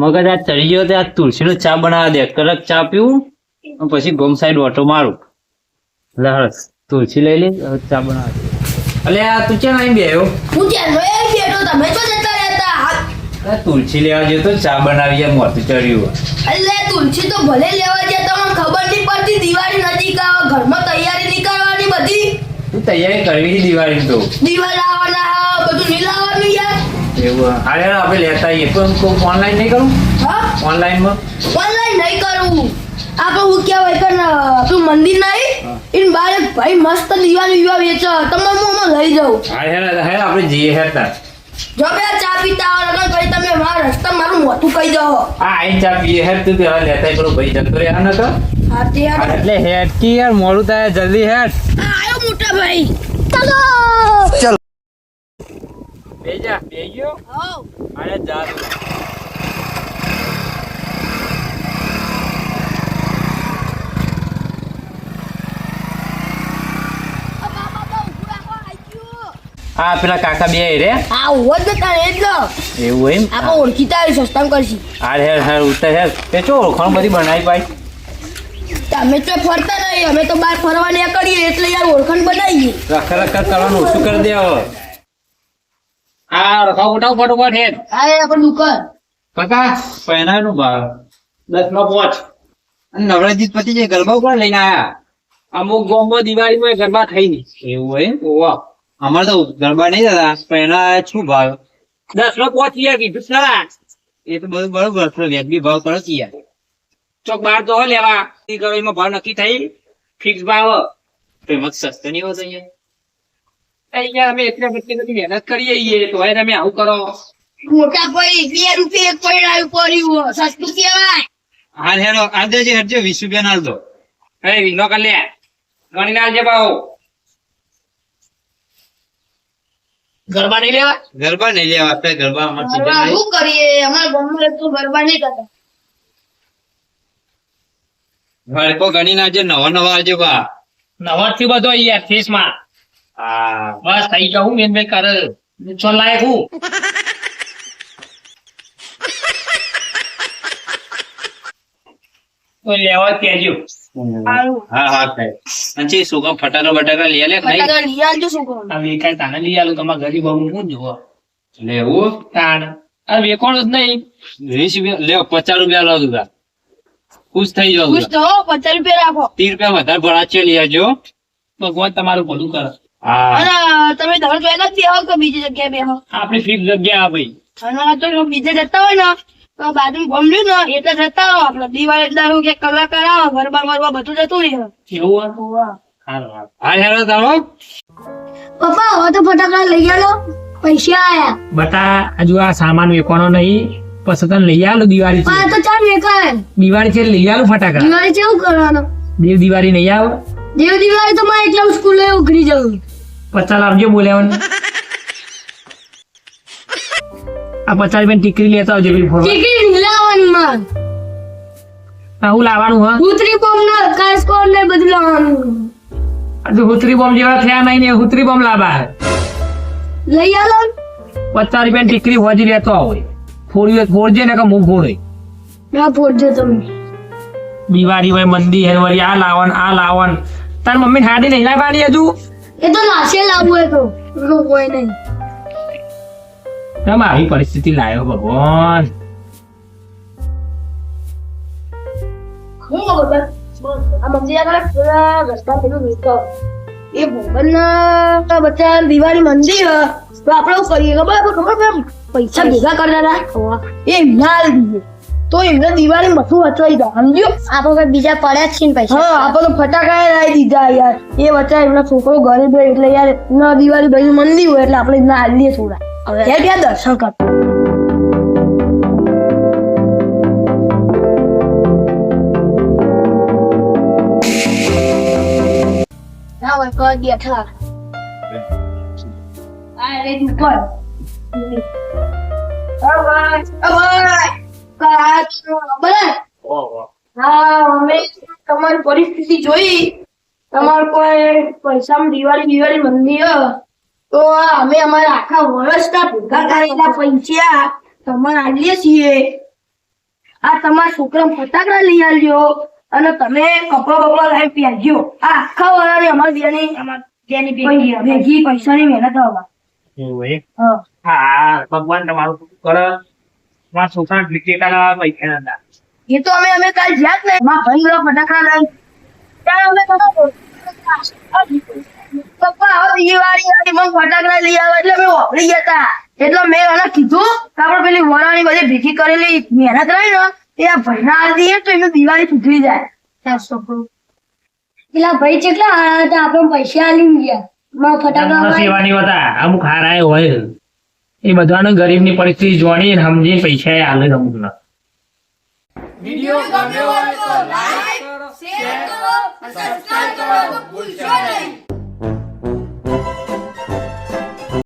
મગજ આ ચડી ગયો આ તુલસીનો ચા બનાવવા દે. કડક ચા પીવું પછી ગોમ સાઈડ ઓટો મારું. લે તુલસી લઈ લે ચા ચા દે. અલે આ તું ક્યાં આવી બેહ્યો? હું ધ્યાનમાં એ બેઠો તમે તો જતા રહેતા તુલસી લેવા ગયો તો ચા બનાવી આ મોતું ચડ્યું અલે તુલસી તો ભલે લેવા જાય તમને ખબર નહીં પડતી દિવાળી નજીક આવે ઘરમાં તૈયારી નીકળવાની કરવાની બધી? તું તૈયારી કરવી દિવાળી તો. દિવાળી આવવાના બધું નહીં લાવવાનું યાર. એવું હારે આપણે લેતા આવીએ. પણ ઓનલાઈન નહીં કરું? ઓનલાઈનમાં ઓનલાઈન નહીં કરવું આપણે હું કહેવાય કે આપણું મંદિર નહીં? એની બહાર એક ભાઈ મસ્ત દીવા દીવા વેચે. તમે હું આમાં લઈ જાઉં? હારે હેર હેર આપણે જઈએ હેરતા જો બે ચા પીતા આવો લગન પછી તમે મારા રસ્તા મારું મોટું કહી દો. આ આઈ ચા પીએ હેર તું પેલા લેતા કરો ભાઈ જતો રહ્યા ન તો હા તે યાર એટલે હેડ કી યાર મોડું થાય જલ્દી હેડ. આયો મોટા ભાઈ. ચાલો. બેજા બે ગયો હો અરે જા તું. આ બાબા બહુ ઊભું રાખો, આઈ ગયું. આ પેલા કાકા બે રે. આ હોત ને તારે એ જ લો. એવું એમ? આપણે ઓળખીતા આવી સસ્તામાં કરશી. હાર હેર હેર ઉતર હેર તે ચો ઓળખાણ બધી બનાવી ભાઈ. તમે તો ફરતા નહીં અમે તો બહાર ફરવા નીકળીએ એટલે યાર ઓળખાણ બનાવીએ. રખ રખ કરવાનું ઓછું કરી દે હવે. હા રખાવ ઉઠાવ ફટોફટ હેડ. આ એ દુકાન કાકા પહેનાનું ભાવ દસમાં પોચ. અને નવરાત્રી પતિ જે ગરબા કોણ લઈને આયા. અમુક ગોમો દિવાળીમાં ગરબા થઈ નહીં. એવું હોય ઓવા અમારે તો ગરબા નહીં થતા. પહેલા શું ભાવ? દસમાં પહોંચી કીધું. સરા એ તો બધું બરોબર છે. વ્યાજબી ભાવ કરો છે યાર. ચોક બાર તો લેવા. ભાવ નક્કી થઈ. ફિક્સ ભાવ. ફેમસ સસ્તો નહીં હોતો અહીંયા? અહીંયા અમે એટલે બધી બધી મહેનત કરીએ છીએ તો તમે આવું કરો. મોટા ભાઈ બે રૂપિયા એક પૈણાયું પડ્યું સસ્તું કહેવાય. હા હેલો આ દેજે હેડજો વીસ રૂપિયા નાલ દો. હે વિનો કર લે. ગણી નાલજે ગરબા નહીં લેવા ગરબા નહીં લેવા આપણે ગરબા અમાર. શું કરીએ? અમારા ગામમાં તો ગરબા નહીં કરતા હળકો ગણી નાખજે નવા નવા આવજો બા. નવા થી બધો અહીંયા ફીસમાં. બસ થઈ જાઉં મેન મેન કરે. છો લાયક હું તો લેવા કેજો હા હા ખાય અને ચી સુકા બટાકા લઈ આવજો શું આ વેકાય તાને લઈ આલું તમારા ગરીબ હું જોવો લેવું? તાણ. આ વેકોણ જ નહીં. વીસ રૂપિયા લે પચાસ રૂપિયા લાવ તું ખુશ થઈ જાવ ખુશ તો પચાસ રૂપિયા રાખો. ત્રીસ રૂપિયા વધારે ભરાચે લઈ આવજો. ભગવાન તમારું ભલું કરે. તમે ધડ જોયેલા જ બેહો કે બીજી જગ્યાએ બેહો? આપણી ફિક્સ જગ્યા ભાઈ. અને તો બીજે જતા હોય ને તો બાજુ ગમ્યું ને એટલે જતા રહો આપડે દિવાળી એટલે કે કલાક આવે ગરબા ગરબા બધું જતું રહે. એવું હોય સારું સારું. હા હેરો. તારો પપ્પા હવે તો ફટાકડા લઈ આલો. પૈસા આયા. બટા હજુ આ સામાન વેકવાનો નહીં. પછી તને લઈ આલું દિવાળી છે આ તો ચાલ દિવાળી છે લઈ આલું ફટાકડા. દિવાળી કરવાનું? દેવ દિવાળી નહીં આવ. દેવ દિવાળી તો મારે એકલા સ્કૂલે ઉઘરી જવું. પચાસ લાવજો બોલ્યાવાનું. આ પચાસ રૂપિયા ટીકરી લેતા આવજો પેલી ફોરવા. ટિકિટ લાવવાની માં આ હું લાવવાનું હા? ભૂતરી બોમ ને કાસ્કો ને બધું લાવવાનું. હજુ હુતરી બોમ્બ જેવા થયા નહીં ને હુતરી બોમ્બ લાવવા લઈ આલો. પચાસ રૂપિયા ટીકરી હોજી લેતો આવો. ફોડી ફોડજે ને કે હું ફોડે. ના પહોંચજો તમે. દિવાળી હોય મંદી હે વળી આ લાવન આ લાવન. તાર મમ્મી હાડી નહીં લાવવાની હજુ? એ તો લાશે લાવવું એ તો. બીજું કોઈ નહીં? કેમ આવી પરિસ્થિતિ લાયો ભગવાન. દિવાળી મંદિર હે. તો આપણે શું કરીએ. ખબર ખબર પૈસા ભેગા કરતા હતા એ આલી દીધે તો એમને દિવાળી મથું વચવાઈ દો સમજ્યો? આપો કોઈ બીજા પડ્યા છે ને પૈસા હા આપો તો ફટાકા લાવી દીધા યાર. એ વચ્ચે એમનો છોકરો ગરીબ હોય એટલે યાર ન દિવાળી ભાઈ મંદી હોય એટલે આપણે ના આલીએ થોડા હવે ત્યાં દર્શન કર. ના હોય કર બેઠા બરાબર? હા અમે તમારી પરિસ્થિતિ જોઈ. તમારે કોઈ પૈસામાં દિવાળી દિવાળી મંદિર તો અમે અમારા આખા વર્ષના ભેગા કરેલા પૈસા તમારે આલીએ છીએ. આ તમારા છોકરા ફટાકડા લઈ આવ્યો અને તમે કપડો બપડા લાવી પહેરજો આ આખા વરાની અમારી બેની ભેગી પૈસાની મહેનત આવવા એવું હા. હા ભગવાન તમારું કરે? મારા છોકરા ક્રિકેટ પૈસા હતા. એ તો અમે અમે કાલ જ્યાં ને માં ભાઈ બધા ફટાકડા લઈ ત્યાં અમે પપ્પા હવે દિવાળી આવી મને ફટાકડા લઈ આવે એટલે અમે વાપરી ગયા હતા. એટલે મેં એને કીધું કે આપણે પેલી વરાણી બધી ભેગી કરેલી મહેનત રહી ને એ આ ભાઈના હાલ દઈએ તો એનું દિવાળી સુધરી જાય. ત્યાં છોકરું પેલા ભાઈ કેટલા હતા? આપણે પૈસા આલી ગયા. માં ફટાકડા સેવાની હતા અમુક હારા હોય. એ બધાને ગરીબની પરિસ્થિતિ જોણી અને સમજીને પૈસા આલે અમુકના. વીડિયો ગમ્યો હોય તો લાઈક શેર કરો સબસ્ક્રાઇબ કરવાનું ભૂલશો નહીં.